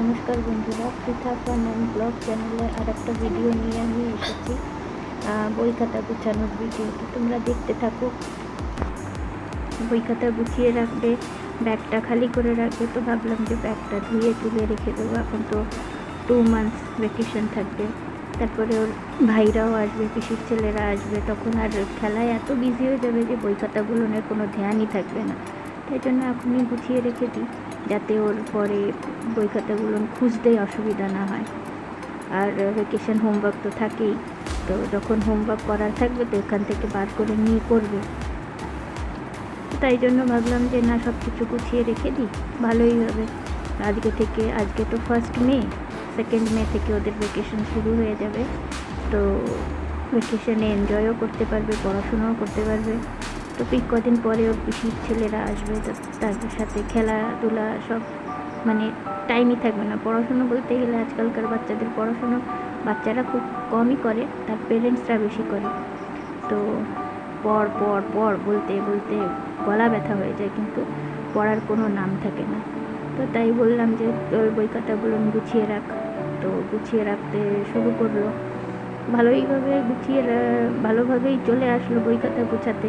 নমস্কার বন্ধুরা, Pritha fun and blog চ্যানেলে আর একটা ভিডিও নিয়ে আমি এসেছি বই খাতা গুছানোর ভিডিও তোমরা দেখতে থাকো। বই খাতা গুছিয়ে রাখবে, ব্যাগটা খালি করে রাখবে। তো ভাবলাম যে ব্যাগটা ধুয়ে তুলে রেখে দেবো। এখন তো টু মান্থস ভ্যাকেশন থাকবে। তারপরে ওর ভাইরাও আসবে, পিসির ছেলেরা আসবে। তখন আর খেলায় এত বিজি হয়ে যাবে যে বই খাতাগুলো কোনো ধ্যানই থাকবে না। তাই জন্য এখনই গুছিয়ে রেখে দিই, যাতে ওর পরে বই খাতাগুলো খুঁজতেই অসুবিধা না হয়। আর ভ্যাকেশন হোমওয়ার্ক তো থাকেই, তো যখন হোমওয়ার্ক করার থাকবে তো এখান থেকে বার করে নিয়ে করবে। তাই জন্য ভাবলাম যে না সব কিছু গুছিয়ে রেখে দিই, ভালোই হবে। আজকে থেকে, আজকে তো ফার্স্ট মে সেকেন্ড মে থেকে ওদের ভ্যাকেশন শুরু হয়ে যাবে। তো ভ্যাকেশনে এনজয়ও করতে পারবে, পড়াশোনাও করতে পারবে। তো কদিন পরে ওর পিসির ছেলেরা আসবে, তো তাদের সাথে খেলাধুলা সব মানে টাইমই থাকবে না। পড়াশুনো বলতে গেলে আজকালকার বাচ্চাদের পড়াশুনো বাচ্চারা খুব কমই করে, তার পেরেন্টসরা বেশি করে। তো পড় পড় পড় বলতে বলতে গলা ব্যথা হয়ে যায়, কিন্তু পড়ার কোনো নাম থাকে না। তো তাই বললাম যে, তোর বই খাতাগুলো গুছিয়ে রাখ। তো গুছিয়ে রাখতে শুরু করল। ভালোইভাবে গুছিয়ে, ভালোভাবেই চলে আসলো বই খাতা গুছাতে।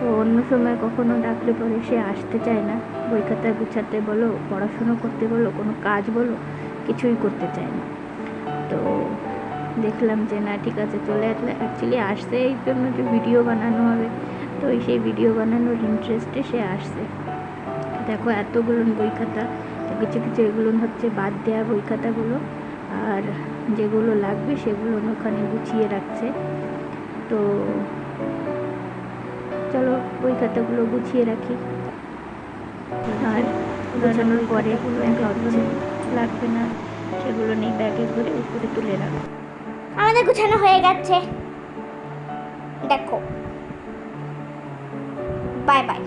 তো অন্য সময় কখনো ডাকলে পরে সে আসতে চায় না। বই খাতা গুছাতে বলো, পড়াশুনো করতে বলো, কোনো কাজ বলো, কিছুই করতে চায় না। তো দেখলাম যে, না, ঠিক আছে, চলে আসলে অ্যাকচুয়ালি আসছে এই জন্য যে ভিডিও বানানো হবে। তো সেই ভিডিও বানানোর ইন্টারেস্টে সে আসছে। দেখো, এতগুলো বই খাতা কিছু কিছু এগুলো হচ্ছে বাদ দেওয়া বই খাতাগুলো আর যেগুলো লাগবে সেগুলো ওখানে গুছিয়ে রাখছে। তো চলো, ওই খাতাগুলো গুছিয়ে রাখি। আর গুছানোর পরে লাগবে না, সেগুলো নিয়ে ব্যাগে করে উপরে তুলে রাখো। আমাদের গুছানো হয়ে গেছে। দেখো। Bye bye